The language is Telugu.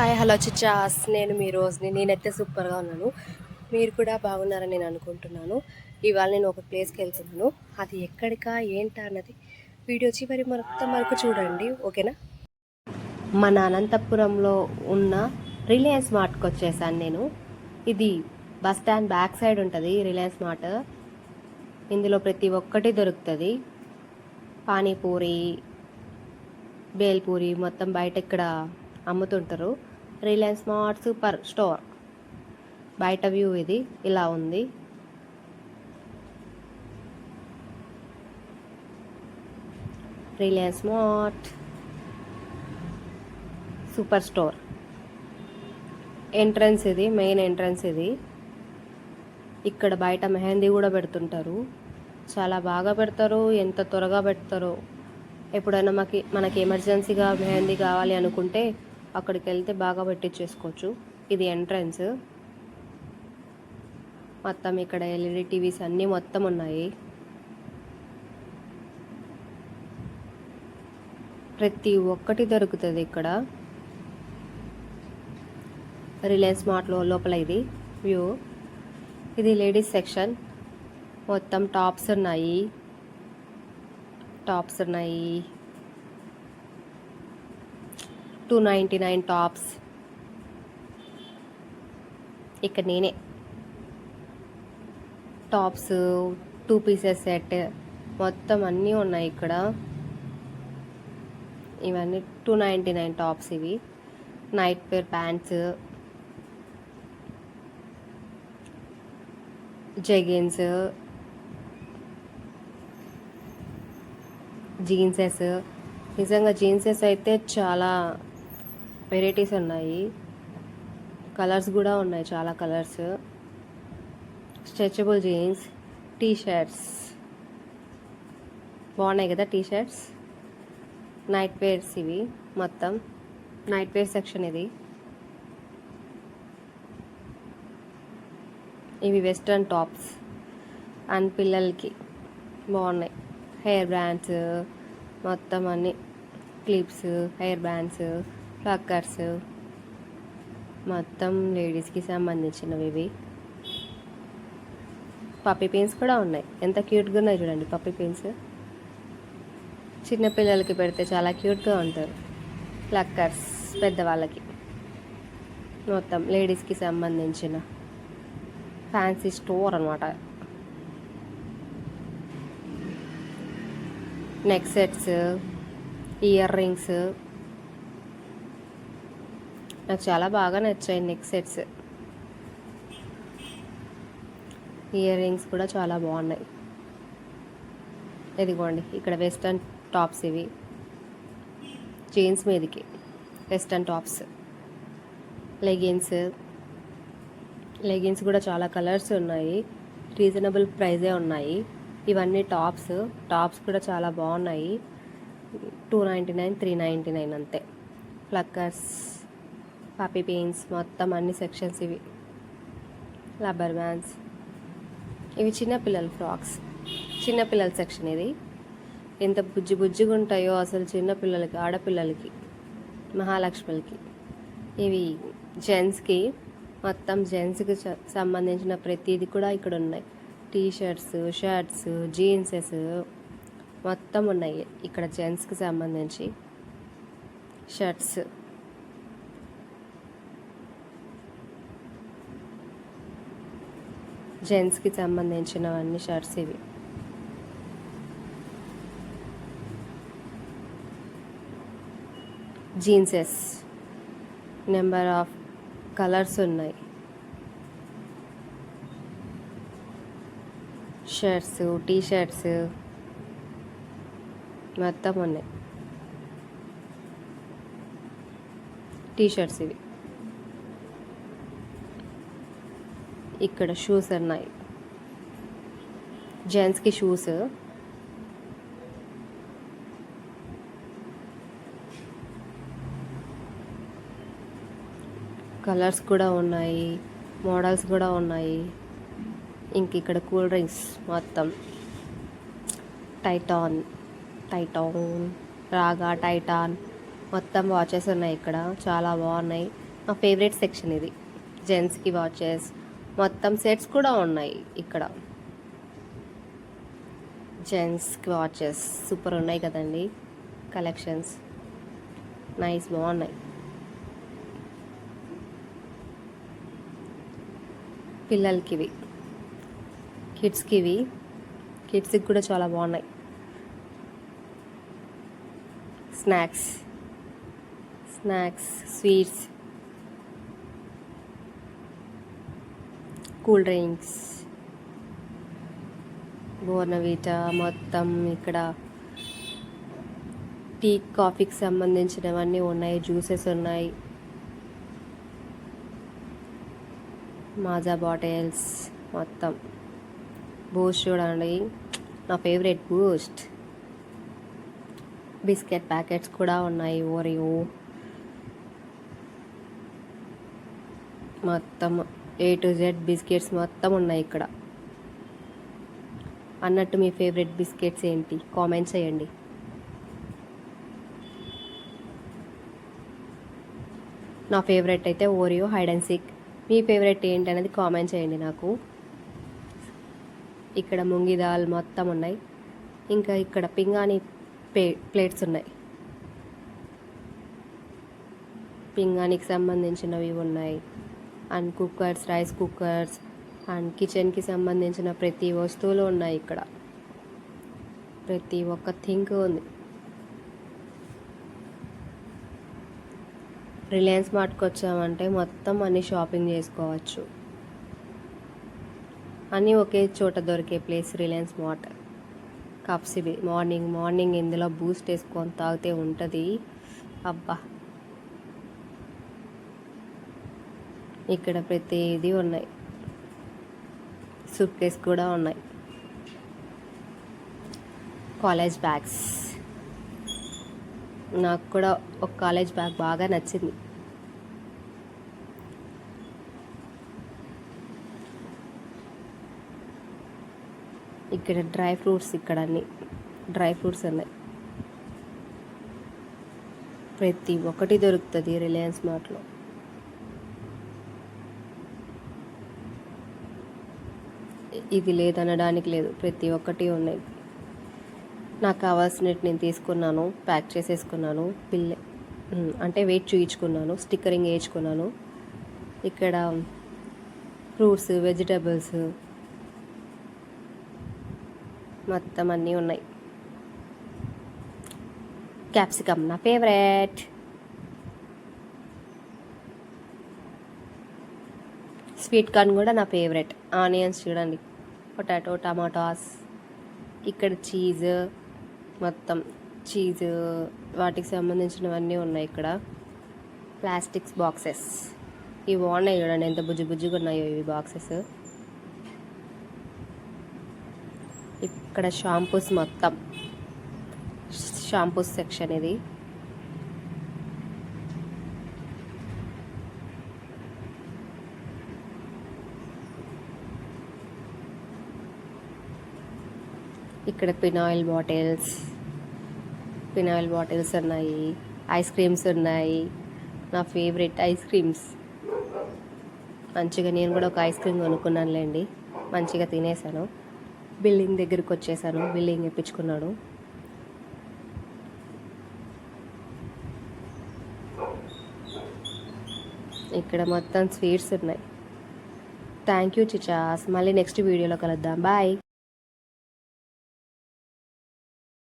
Hi hello చిచ్చాస్. నేను మీ రోజుని. నేనైతే సూపర్గా ఉన్నాను. మీరు కూడా బాగున్నారని నేను అనుకుంటున్నాను. ఇవాళ నేను ఒక ప్లేస్కి వెళ్తున్నాను. అది ఎక్కడికా ఏంటా అన్నది వీడియో చివరి మొత్తం వరకు చూడండి ఓకేనా? మన అనంతపురంలో ఉన్న రిలయన్స్ మార్ట్కి వచ్చేసాను నేను. ఇది బస్ స్టాండ్ బ్యాక్ సైడ్ ఉంటుంది రిలయన్స్ మార్ట్ ఇందులో ప్రతి ఒక్కటి దొరుకుతుంది. పానీపూరి బేల్పూరి మొత్తం బయట ఇక్కడ అమ్ముతుంటారు. Reliance smart super store. బయట వ్యూ ఇది ఇలా ఉంది. Reliance smart super store. Entrance ఇది మెయిన్ ఎంట్రన్స్ ఇది. ఇక్కడ బయట మెహందీ కూడా పెడుతుంటారు. చాలా బాగా పెడతారు ఎంత త్వరగా పెడతారో. ఎప్పుడైనా మాకి మనకి ఎమర్జెన్సీగా మెహందీ కావాలి అనుకుంటే అక్కడికి వెళ్తే బాగా పెట్టించేసుకోవచ్చు ఇది ఎంట్రన్స్. మొత్తం ఇక్కడ ఎల్ఈడి టీవీస్ అన్నీ మొత్తం ఉన్నాయి. ప్రతి ఒక్కటి దొరుకుతుంది ఇక్కడ. రిలయన్స్ మార్ట్లో లోపల ఇది వ్యూ. ఇది లేడీస్ సెక్షన్. మొత్తం టాప్స్ ఉన్నాయి. టాప్స్ ఉన్నాయి. టూ నైంటీ నైన్ టాప్స్ ఇక్కడ నేనే. టాప్స్ టూ పీసెస్ సెట్ మొత్తం అన్నీ ఉన్నాయి ఇక్కడ. ఇవన్నీ టూ నైంటీ నైన్ టాప్స్ ఇవి. Night pair pants jeggings jeanses నిజంగా జీన్సెస్ అయితే చాలా వెరైటీస్ ఉన్నాయి. కలర్స్ కూడా ఉన్నాయి చాలా colours. Stretchable jeans T shirts బాగున్నాయి కదా టీ షర్ట్స్ నైట్ వేర్స్ ఇవి మొత్తం. నైట్ వేర్ సెక్షన్ ఇది. ఇవి వెస్ట్రన్ టాప్స్ అండ్ పిల్లలకి బాగున్నాయి. హెయిర్ బ్యాండ్స్ మొత్తం అన్ని. క్లిప్స్ హెయిర్ బ్యాండ్స్ ప్లక్కర్స్ మొత్తం లేడీస్కి సంబంధించినవి ఇవి. పప్పీ పెయిన్స్ కూడా ఉన్నాయి. ఎంత క్యూట్గా ఉన్నాయి చూడండి పప్పీ పెయిన్స్ చిన్నపిల్లలకి పెడితే చాలా క్యూట్గా ఉంటారు. ప్లక్కర్స్ పెద్దవాళ్ళకి. మొత్తం లేడీస్కి సంబంధించిన ఫ్యాన్సీ స్టోర్ అనమాట నెక్ సెట్స్ ఇయర్ రింగ్స్ నాకు చాలా బాగా నచ్చాయి నెక్ సెట్స్. ఇయర్ రింగ్స్ కూడా చాలా బాగున్నాయి. ఇదిగోండి ఇక్కడ వెస్టర్న్ టాప్స్ ఇవి. జీన్స్ మీదకి వెస్టర్న్ టాప్స్. లెగిన్స్. లెగిన్స్ కూడా చాలా కలర్స్ ఉన్నాయి. రీజనబుల్ ప్రైజే ఉన్నాయి. ఇవన్నీ టాప్స్. టాప్స్ కూడా చాలా బాగున్నాయి. Two ninety nine three ninety nine అంతే. ఫ్లక్కర్స్ పాపీ పెయిన్స్ మొత్తం అన్ని సెక్షన్స్ ఇవి. రబ్బర్ బ్యాండ్స్ ఇవి చిన్నపిల్లల ఫ్రాక్స్ చిన్నపిల్లల సెక్షన్ ఇది. ఎంత బుజ్జి బుజ్జిగా ఉంటాయో అసలు చిన్నపిల్లలకి ఆడపిల్లలకి మహాలక్ష్మిలకి. ఇవి జెంట్స్కి మొత్తం జెంట్స్కి సంబంధించిన ప్రతిదీ కూడా ఇక్కడ ఉన్నాయి. టీ షర్ట్స్ షర్ట్స్ జీన్సెస్ మొత్తం ఉన్నాయి. ఇక్కడ జెంట్స్కి సంబంధించి. షర్ట్స్ జెంట్స్కి సంబంధించినవన్నీ షర్ట్స్ ఇవి. జీన్సెస్. నెంబర్ ఆఫ్ కలర్స్ ఉన్నాయి. షర్ట్స్ టీ షర్ట్స్ మొత్తం ఉన్నాయి. టీ షర్ట్స్ ఇవి. ఇక్కడ షూస్ ఉన్నాయి జెంట్స్కి షూస్ కలర్స్ కూడా ఉన్నాయి. మోడల్స్ కూడా ఉన్నాయి. ఇంక ఇక్కడ కూల్ డ్రింక్స్ మొత్తం. టైటాన్ టైటాన్ రాగా టైటాన్ మొత్తం వాచెస్ ఉన్నాయి ఇక్కడ. చాలా బాగున్నాయి. మా ఫేవరెట్ సెక్షన్ ఇది. జెంట్స్కి వాచెస్ మొత్తం సెట్స్ కూడా ఉన్నాయి ఇక్కడ. జెంట్స్కి వాచెస్ సూపర్ ఉన్నాయి కదండి. కలెక్షన్స్ నైస్ బాగున్నాయి. పిల్లలకి ఇవి. కిడ్స్కి ఇవి. కిడ్స్కి కూడా చాలా బాగున్నాయి. Snacks snacks sweets cool drinks. Bournvita మొత్తం ఇక్కడ టీ కాఫీకి సంబంధించినవన్నీ ఉన్నాయి జ్యూసెస్ ఉన్నాయి. మాజా బాటిల్స్ మొత్తం. బూస్ట్ చూడండి నా ఫేవరెట్ బూస్ట్. బిస్కెట్ ప్యాకెట్స్ కూడా ఉన్నాయి ఓరియో. మొత్తం ఏ టు జెడ్ బిస్కెట్స్ మొత్తం ఉన్నాయి ఇక్కడ. అన్నట్టు మీ ఫేవరెట్ బిస్కెట్స్ ఏంటి? కామెంట్ చేయండి. నా ఫేవరెట్ అయితే ఓరియో హైడ్ అండ్ సిక్ మీ ఫేవరెట్ ఏంటి అనేది కామెంట్ చేయండి నాకు. ఇక్కడ ముంగి దాల్ మొత్తం ఉన్నాయి. ఇంకా ఇక్కడ పింగాణి ప్లే ప్లేట్స్ ఉన్నాయి. పింగాణికి సంబంధించినవి ఉన్నాయి. And cookers rice cookers and కిచెన్కి సంబంధించిన ప్రతి వస్తువులు ఉన్నాయి ఇక్కడ. ప్రతి ఒక్క థింక్ ఉంది. రిలయన్స్ మార్ట్కి వచ్చామంటే మొత్తం అన్ని షాపింగ్ చేసుకోవచ్చు. అన్నీ ఒకే చోట దొరికే ప్లేస్ రిలయన్స్ మార్ట్. కప్స్ ఇవి. మార్నింగ్ మార్నింగ్ ఇందులో బూస్ట్ వేసుకొని తాగితే ఉంటుంది. అబ్బా! ఇక్కడ ప్రతిదీ ఉన్నాయి. సూట్ కేస్ కూడా ఉన్నాయి. కాలేజ్ బ్యాగ్స్ నాకు కూడా ఒక కాలేజ్ బ్యాగ్ బాగా నచ్చింది. ఇక్కడ డ్రై ఫ్రూట్స్ ఇక్కడ అన్ని. డ్రై ఫ్రూట్స్ ఉన్నాయి. ప్రతి ఒక్కటి దొరుకుతుంది రిలయన్స్ మార్ట్లో. ఇది లేదనడానికి లేదు. ప్రతి ఒక్కటి ఉన్నాయి. నాకు కావాల్సినట్టు నేను తీసుకున్నాను ప్యాక్ చేసేసుకున్నాను పిల్ల అంటే వెయిట్ చూయించుకున్నాను స్టిక్కరింగ్ వేయించుకున్నాను. ఇక్కడ ఫ్రూట్స్ వెజిటబుల్స్ మొత్తం అన్నీ ఉన్నాయి. క్యాప్సికమ్ నా ఫేవరెట్. స్వీట్ కార్న్ కూడా నా ఫేవరెట్. ఆనియన్స్ చూడండి. పొటాటో టమాటాస్ ఇక్కడ చీజ్ మొత్తం. చీజ్ వాటికి సంబంధించినవన్నీ ఉన్నాయి ఇక్కడ. Plastics boxes. ఇవి బాగున్నాయి చూడండి ఎంత బుజ్జి బుజ్జిగా ఉన్నాయో ఇవి బాక్సెస్. ఇక్కడ షాంపూస్ మొత్తం. షాంపూస్ సెక్షన్ ఇది. ఇక్కడ పినాయిల్ బాటిల్స్ పినాయిల్ బాటిల్స్ ఉన్నాయి ఐస్ క్రీమ్స్ ఉన్నాయి. నా ఫేవరెట్ ఐస్ క్రీమ్స్ మంచిగా నేను కూడా ఒక ఐస్ క్రీమ్ కొనుక్కున్నానులేండి. మంచిగా తినేసాను బిల్డింగ్ దగ్గరికి వచ్చేసాను. బిల్డింగ్ ఇప్పించుకున్నాడు ఇక్కడ మొత్తం స్వీట్స్ ఉన్నాయి. థ్యాంక్ యూ చిచాస్ మళ్ళీ నెక్స్ట్ వీడియోలో కలుద్దాం. బాయ్